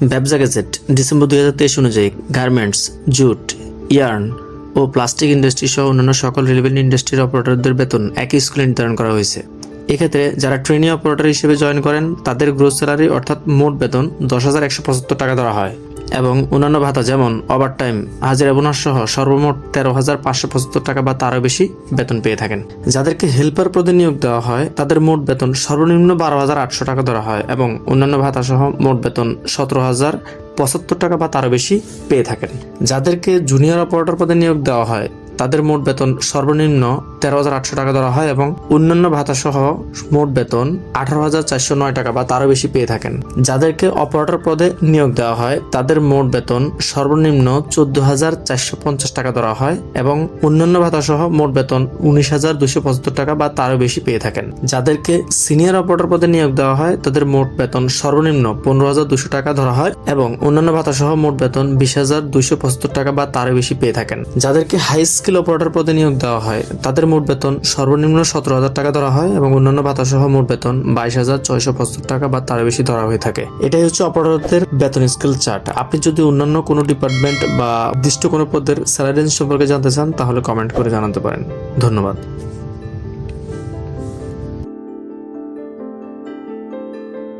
ব্যবসা gazette, December দুই হাজার তেইশ অনুযায়ী গার্মেন্টস, জুট, ইয়ার্ন ও প্লাস্টিক ইন্ডাস্ট্রি সহ অন্যান্য সকল রিলেভেন্ট ইন্ডাস্ট্রির অপারেটরদের বেতন একই স্কুলে নির্ধারণ করা হয়েছে। এক্ষেত্রে যারা ট্রেনিং অপারেটর হিসেবে জয়েন করেন, তাদের গ্রোস স্যালারি অর্থাৎ মোট বেতন দশ হাজার একশো পঁচাত্তর টাকা ধরা হয়। এবং অন্যান্য ভাতা যেমন ওভার টাইম হাজিরা বোনাস সহ সর্বমোট তেরো হাজার পাঁচশো পঁচাত্তর টাকা বা তারও বেশি বেতন পেয়ে থাকেন। যাদেরকে হেল্পার পদে নিয়োগ দেওয়া হয়, তাদের মোট বেতন সর্বনিম্ন বারো হাজার আটশো টাকা ধরা হয় এবং অন্যান্য ভাতা সহ মোট বেতন সতেরো হাজার পঁচাত্তর টাকা বা তারও বেশি পেয়ে থাকেন। যাদেরকে জুনিয়র অপারেটর পদে নিয়োগ দেওয়া হয় তাদের মোট বেতন সর্বনিম্ন তেরো হাজার আটশো টাকা ধরা হয় এবং অন্যান্য ভাতা সহ মোট বেতন আঠারো হাজার চারশো নয় টাকা বা তারও বেশি পেয়ে থাকেন। যাদেরকে অপারেটর পদে নিয়োগ দেওয়া হয়, তাদের মোট বেতন সর্বনিম্ন চোদ্দ হাজার চারশো পঞ্চাশ টাকা ধরা হয় এবং অন্যান্য ভাতা সহ মোট বেতন উনিশ হাজার দুশো পঁচাত্তর টাকা বা তারও বেশি পেয়ে থাকেন। যাদেরকে সিনিয়র অপারেটর পদে নিয়োগ দেওয়া হয়, তাদের মোট বেতন সর্বনিম্ন পনেরো হাজার দুশো টাকা ধরা হয় এবং অন্যান্য ভাতা সহ মোট বেতন বিশ হাজার দুশো পঁচাত্তর টাকা বা তারও বেশি পেয়ে থাকেন। যাদেরকে হাই স্কিল অপারেটর পদে নিয়োগ দেওয়া হয়। তাদের মোট বেতন সর্বনিম্ন সতেরো হাজার টাকা ধরা হয় এবং অন্যান্য ভাতাসহ মোট বেতন বাইশ হাজার ছয়শো পঁচাত্তর টাকা বা তার বেশি ধরা হয়ে থাকে। এটাই হচ্ছে অপারেটরদের বেতন স্কেল চার্ট। আপনি যদি অন্যান্য কোনো ডিপার্টমেন্ট বা নির্দিষ্ট কোনো পদের স্যালারি সম্পর্কে জানতে চান, তাহলে কমেন্ট করে জানাতে পারেন। ধন্যবাদ।